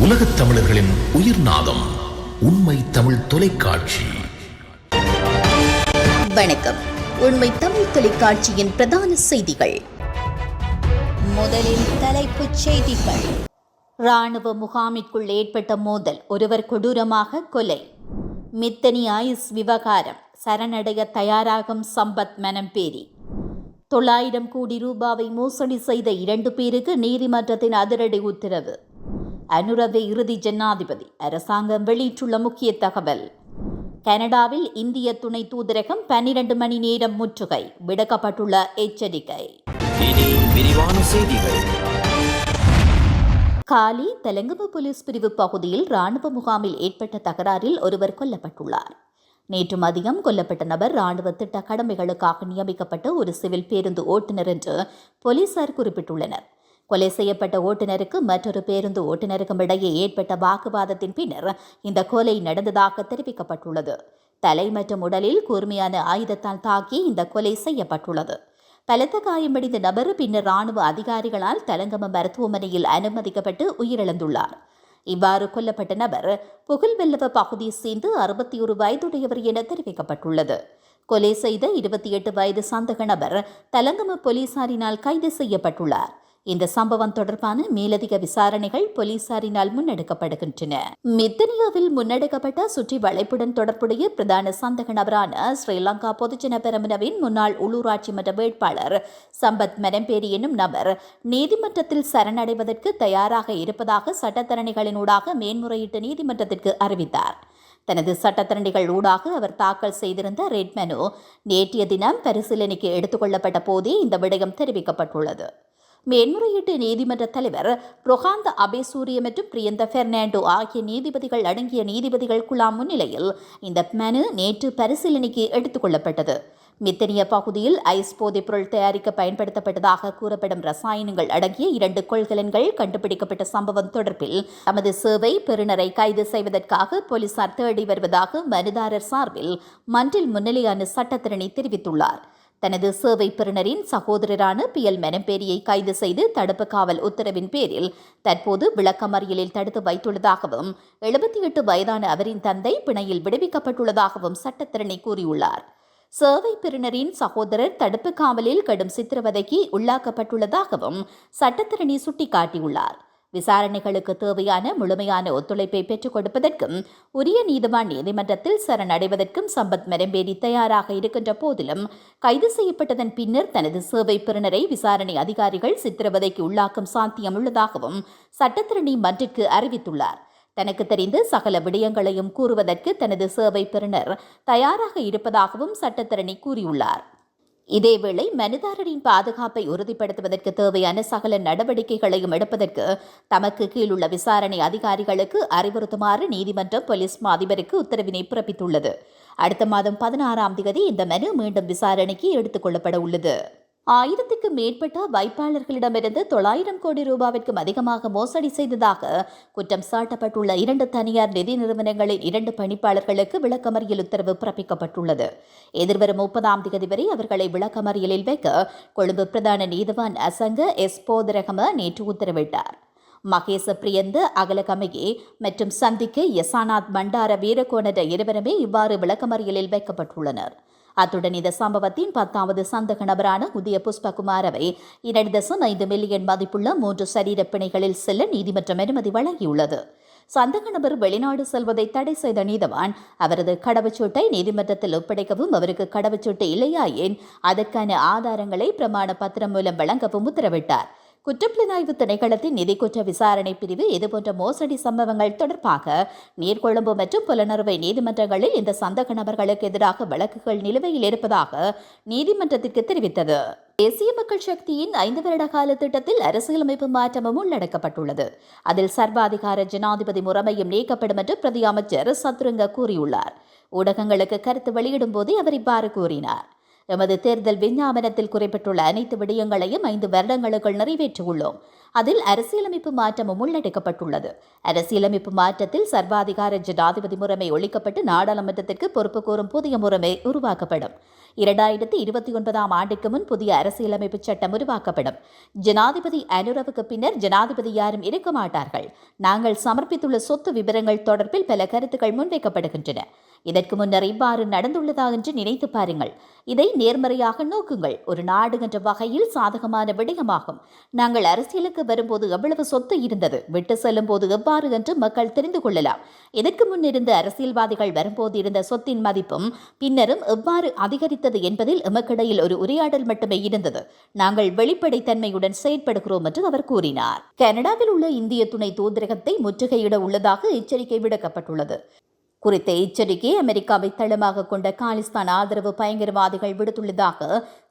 உலகத் தமிழர்களின் உயிர் நாதம் உண்மை தமிழ் தொலைக்காட்சி. வணக்கம். உண்மை தமிழ் தொலைக்காட்சியின் பிரதான செய்திகள். முதலில் தலைப்புச் செய்திகள். ராணுவ முகாமிற்குள் ஏற்பட்ட மோதல் ஒருவர் கொடூரமாக கொலை. மித்தனி ஆயுஸ் விவகாரம் சரணடைய தயாராகும் சம்பத் மனம்பேரி. தொள்ளாயிரம் கோடி ரூபாவை மோசடி செய்த இரண்டு பேருக்கு நீதிமன்றத்தின் அதிரடி உத்தரவு. அனுரவை இறுதி ஜனாதிபதி. அரசாங்கம் வெளியிட்டுள்ள முக்கிய தகவல். கனடாவில் இந்திய துணை தூதரகம் பன்னிரண்டு மணி நேரம் முற்றுகை. விடுக்கப்பட்டுள்ள எச்சரிக்கை. காலி தெலங்கம போலீஸ் பிரிவு பகுதியில் ராணுவ முகாமில் ஏற்பட்ட தகராறில் ஒருவர் கொல்லப்பட்டுள்ளார். நேற்று மதியம் கொல்லப்பட்ட நபர் ராணுவ திட்ட கடமைகளுக்காக நியமிக்கப்பட்ட ஒரு சிவில் பேருந்து ஓட்டுநர் என்று போலீசார் குறிப்பிட்டுள்ளனர். கொலை செய்யப்பட்ட ஓட்டுநருக்கு மற்றொரு பேருந்து ஓட்டுநருக்கும் இடையே ஏற்பட்ட வாக்குவாதத்தின் பின்னர் இந்த கொலை நடந்ததாக தெரிவிக்கப்பட்டுள்ளது. தலை மற்றும் உடலில் கூர்மையான ஆயுதத்தால் தாக்கி இந்த கொலை செய்யப்பட்டுள்ளது. பலத்த காயமடைந்த நபர் பின்னர் ராணுவ அதிகாரிகளால் தலங்கம மருத்துவமனையில் அனுமதிக்கப்பட்டு உயிரிழந்துள்ளார். இவ்வாறு கொல்லப்பட்ட நபர் புகழ்வெல்லவ பகுதியை சேர்ந்து அறுபத்தி ஒரு வயதுடையவர் என தெரிவிக்கப்பட்டுள்ளது. கொலை செய்த இருபத்தி எட்டு வயது சந்தக நபர் தலங்கம போலீசாரினால் கைது செய்யப்பட்டுள்ளார். இந்த சம்பவம் தொடர்பான மேலதிக விசாரணைகள் போலீசாரினால் முன்னெடுக்கப்படுகின்றன. மித்தனியாவில் முன்னெடுக்கப்பட்ட சுற்றி வளைப்புடன் தொடர்புடைய பிரதான சந்தக நபரான ஸ்ரீலங்கா பொதுஜன பெரமுனவின் முன்னாள் உள்ளூராட்சி மன்ற வேட்பாளர் சம்பத் மெரம்பேரி என்னும் நபர் நீதிமன்றத்தில் சரணடைவதற்கு தயாராக இருப்பதாக சட்டத்தரணிகளினூடாக மேன்முறையீட்டு நீதிமன்றத்திற்கு அறிவித்தார். தனது சட்டத்தரணிகள் ஊடாக அவர் தாக்கல் செய்திருந்த ரெட் மெனு நேற்றைய தினம் பரிசீலனைக்கு எடுத்துக்கொள்ளப்பட்ட போதே இந்த விடயம் தெரிவிக்கப்பட்டுள்ளது. மேன்முறையீட்டு நீதிமன்ற தலைவர் ரொஹாந்த அபேசூரிய மற்றும் பிரியந்த பெர்னாண்டோ ஆகிய நீதிபதிகள் அடங்கிய நீதிபதிகள் குழாம் முன்னிலையில் இந்த மனு நேற்று பரிசீலனைக்கு எடுத்துக்கொள்ளப்பட்டது மித்தனிய பகுதியில் ஐஸ் போதைப் பொருள் தயாரிக்க பயன்படுத்தப்பட்டதாக கூறப்படும் ரசாயனங்கள் அடங்கிய இரண்டு கொள்கலன்கள் கண்டுபிடிக்கப்பட்ட சம்பவம் தொடர்பில் தமது சேவை பெறுநரை கைது செய்வதற்காக போலீசார் தேடி வருவதாக மனுதாரர் சார்பில் மன்றில் முன்னிலையான சட்டத்திரணி தெரிவித்துள்ளார். தனது சேவை பெறுநரின் சகோதரரான பி எல் மெனம்பேரியை கைது செய்து தடுப்பு காவல் உத்தரவின் பேரில் தற்போது விளக்கமறியலில் தடுத்து வைத்துள்ளதாகவும் எழுபத்தி எட்டு வயதான அவரின் தந்தை பிணையில் விடுவிக்கப்பட்டுள்ளதாகவும் சட்டத்திரணி கூறியுள்ளார். சேவை பெறுநரின் சகோதரர் தடுப்பு காவலில் கடும் சித்திரவதைக்கு உள்ளாக்கப்பட்டுள்ளதாகவும் சட்டத்திரணி சுட்டிக்காட்டியுள்ளார். விசாரணைகளுக்கு தேவையான முழுமையான ஒத்துழைப்பை பெற்றுக் கொடுப்பதற்கும் உரிய நீதிவான் நீதிமன்றத்தில் சரணடைவதற்கும் சம்பத் மெரம்பேடி தயாராக இருக்கின்ற போதிலும் கைது செய்யப்பட்டதன் பின்னர் தனது சேவை பெறுநரை விசாரணை அதிகாரிகள் சித்திரவதைக்கு உள்ளாக்கும் சாத்தியம் உள்ளதாகவும் சட்டத்திரணி மன்றிற்கு அறிவித்துள்ளார். தனக்கு தெரிந்து சகல விடயங்களையும் கூறுவதற்கு தனது சேவை பெறுநர் தயாராக இருப்பதாகவும் சட்டத்தரணி கூறியுள்ளார். இதேவேளை மனுதாரரின் பாதுகாப்பை உறுதிப்படுத்துவதற்கு தேவையான சகல நடவடிக்கைகளையும் எடுப்பதற்கு தமக்கு கீழுள்ள விசாரணை அதிகாரிகளுக்கு அறிவுறுத்துமாறு நீதிமன்றம் போலீஸ் மா அதிபருக்கு உத்தரவினை பிறப்பித்துள்ளது. அடுத்த மாதம் பதினாறாம் தேதி இந்த மனு மீண்டும் விசாரணைக்கு எடுத்துக் கொள்ளப்பட உள்ளது. ஆயிரத்துக்கு மேற்பட்ட வைப்பாளர்களிடமிருந்து தொள்ளாயிரம் கோடி ரூபாவிற்கும் அதிகமாக மோசடி செய்ததாக குற்றம் சாட்டப்பட்டுள்ள இரண்டு தனியார் நிதி நிறுவனங்களின் இரண்டு பணிப்பாளர்களுக்கு விளக்கமறியல் உத்தரவு பிறப்பிக்கப்பட்டுள்ளது. எதிர்வரும் முப்பதாம் தேதி வரை அவர்களை விளக்கமறியலில் வைக்க கொழும்பு பிரதான நீதிவான் அசங்க எஸ். போதரகம நேற்று உத்தரவிட்டார். மகேச பிரியந்த அகலகமையே மற்றும் சந்திக்கு யசானாத் பண்டார வீரகோணர இருவருமே இவ்வாறு விளக்கமறியலில் வைக்கப்பட்டுள்ளனர். அத்துடன் இந்த சம்பவத்தின் பத்தாவது சந்தக நபரான உதய புஷ்பகுமாரவை இரண்டு தசம் ஐந்து மில்லியன் மதிப்புள்ள மூன்று சரீர பிணைகளில் செல்ல நீதிமன்றம் அனுமதி வழங்கியுள்ளது. சந்தக நபர் வெளிநாடு செல்வதை தடை செய்த நீதவான் அவரது கடவுச்சீட்டை நீதிமன்றத்தில் ஒப்படைக்கவும் அவருக்கு கடவுச்சீட்டு இல்லையாயின் அதற்கான ஆதாரங்களை பிரமாண பத்திரம் மூலம் வழங்கவும் உத்தரவிட்டார். குற்றப்புலனாய்வு திணைக்களத்தின் நிதி குற்ற விசாரணை பிரிவு இதுபோன்ற மோசடி சம்பவங்கள் தொடர்பாக நீர்கொழும்பு மற்றும் புலனறுவை நீதிமன்றங்களில் இந்த சந்தக நபர்களுக்கு எதிராக வழக்குகள் நிலுவையில் இருப்பதாக நீதிமன்றத்திற்கு தெரிவித்தது. தேசிய மக்கள் சக்தியின் ஐந்து வருட கால திட்டத்தில் அரசியலமைப்பு மாற்றமும் உள்ளடக்கப்பட்டுள்ளது. அதில் சர்வாதிகார ஜனாதிபதி முறைமையும் நீக்கப்படும் என்று பிரதி அமைச்சர் சத்ருங்க கூறியுள்ளார். ஊடகங்களுக்கு கருத்து வெளியிடும் போதே அவர் இவ்வாறு கூறினார். எமது தேர்தல் விஞ்ஞாபனத்தில் குறிப்பிட்டுள்ள அனைத்து விடயங்களையும் ஐந்து வருடங்களுக்குள் நிறைவேற்றியுள்ளோம். அதில் அரசியலமைப்பு மாற்றமும் உள்ளடக்கப்பட்டுள்ளது. அரசியலமைப்பு மாற்றத்தில் சர்வாதிகார ஜனாதிபதி முறைமை ஒழிக்கப்பட்டு நாடாளுமன்றத்திற்கு பொறுப்பு கூறும் புதிய முறைமை உருவாக்கப்படும். இரண்டாயிரத்தி இருபத்தி ஒன்பதாம் ஆண்டுக்கு முன் புதிய அரசியலமைப்பு சட்டம் உருவாக்கப்படும். ஜனாதிபதி அனுரவுக்கு பின்னர் ஜனாதிபதி யாரும் இருக்க மாட்டார்கள். நாங்கள் சமர்ப்பித்துள்ள சொத்து விவரங்கள் தொடர்பில் பல கருத்துக்கள் முன்வைக்கப்படுகின்றன. இதற்கு முன்னர் இவ்வாறு நடந்துள்ளதா என்று நினைத்து பாருங்கள். இதை நேர்மறையாக நோக்குங்கள். ஒரு நாடு என்ற வகையில் சாதகமான விடயமாகும். நாங்கள் அரசியலுக்கு வரும்போது எவ்வளவு சொத்து இருந்தது விட்டு செல்லும் போது எவ்வாறு என்று மக்கள் தெரிந்து கொள்ளலாம். இதற்கு முன் இருந்த அரசியல்வாதிகள் வரும்போது இருந்த சொத்தின் மதிப்பும் பின்னரும் எவ்வாறு அதிகரித்தது என்பதில் எமக்கிடையில் ஒரு உரையாடல் மட்டுமே இருந்தது. நாங்கள் வெளிப்படைத்தன்மையுடன் செயற்படுகிறோம் என்று அவர் கூறினார். கனடாவில் உள்ள இந்திய துணை தூதரகத்தை முற்றுகையிட உள்ளதாக எச்சரிக்கை விடுக்கப்பட்டுள்ளது. குறித்த எச்சரிக்கை அமெரிக்காவை தளமாக கொண்ட காலிஸ்தான் ஆதரவு பயங்கரவாதிகள் விடுத்துள்ளதாக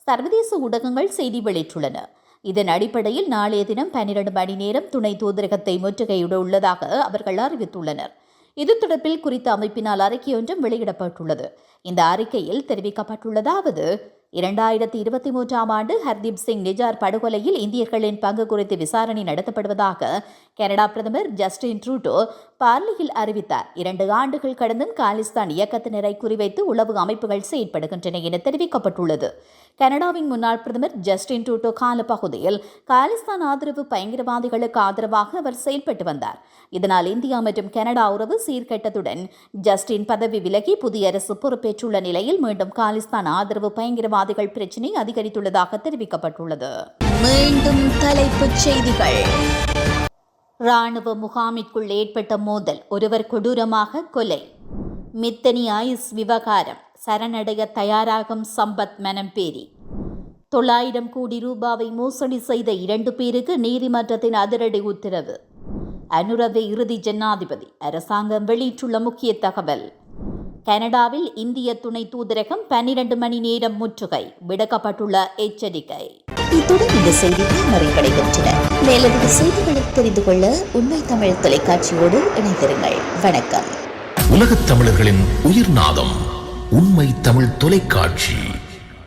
சர்வதேச ஊடகங்கள் செய்தி வெளியிட்டுள்ளன. இதன் அடிப்படையில் நாளைய தினம் பன்னிரண்டு மணி நேரம் துணை தூதரகத்தை முற்றுகையிட உள்ளதாக அவர்கள் அறிவித்துள்ளனர். இது தொடர்பில் குறித்த அமைப்பினால் அறிக்கை ஒன்றும் வெளியிடப்பட்டுள்ளது. இந்த அறிக்கையில் தெரிவிக்கப்பட்டுள்ளதாவது இரண்டாயிரத்தி இருபத்தி மூன்றாம் ஆண்டு ஹர்தீப் சிங் நிஜார் படுகொலையில் இந்தியர்களின் பங்கு குறித்து விசாரணை நடத்தப்படுவதாக கனடா பிரதமர் ஜஸ்டின் ட்ரூடோ பார்லியில் அறிவித்தார். இரண்டு ஆண்டுகள் கடந்தும் காலிஸ்தான் இயக்கத்தினரை குறிவைத்து உளவு அமைப்புகள் செயற்படுகின்றன என தெரிவிக்கப்பட்டுள்ளது. கனடாவின் முன்னாள் பிரதமர் ஜஸ்டின் ட்ரூடோ காலப்பகுதியில் காலிஸ்தான் ஆதரவு பயங்கரவாதிகளுக்கு ஆதரவாக அவர் செயல்பட்டு வந்தார். இதனால் இந்தியா மற்றும் கனடா உறவு சீர்கெட்டதுடன் ஜஸ்டின் பதவி விலகி புதிய அரசு பொறுப்பேற்றுள்ள நிலையில் மீண்டும் காலிஸ்தான் ஆதரவு பயங்கரவாதிகள் பிரச்சினை அதிகரித்துள்ளதாக தெரிவிக்கப்பட்டுள்ளது. மீண்டும் தலைப்புச் செய்திகள். ராணுவ முகாமிற்குள் ஏற்பட்ட மோதல் ஒருவர் கொடூரமாக கொலை. மித்தனி ஐஸ் விவகாரம். சரணடைய தயாராகும் சம்பத் மனம்பேரி. தொள்ளாயிரம் கோடி ரூபாவை மோசடி செய்த இரண்டு பேருக்கு நீதிமன்றத்தின் அதிரடி உத்தரவு. அனுரவை இறுதி ஜனாதிபதி. அரசாங்கம் வெளியிட்டுள்ள முக்கிய தகவல். கனடாவில் இந்திய துணை தூதரகம் பன்னிரண்டு மணி நேரம் முற்றுகை. விடுக்கப்பட்டுள்ள எச்சரிக்கை. இத்துடன் இந்த செய்திகள் நிறைவடைகின்றன. மேலதிக செய்திகளை தெரிந்து கொள்ள உண்மை தமிழ் தொலைக்காட்சியோடு இணைந்திருங்கள். வணக்கம். உலகத் தமிழர்களின் உயிர்நாதம் உண்மை தமிழ் தொலைக்காட்சி.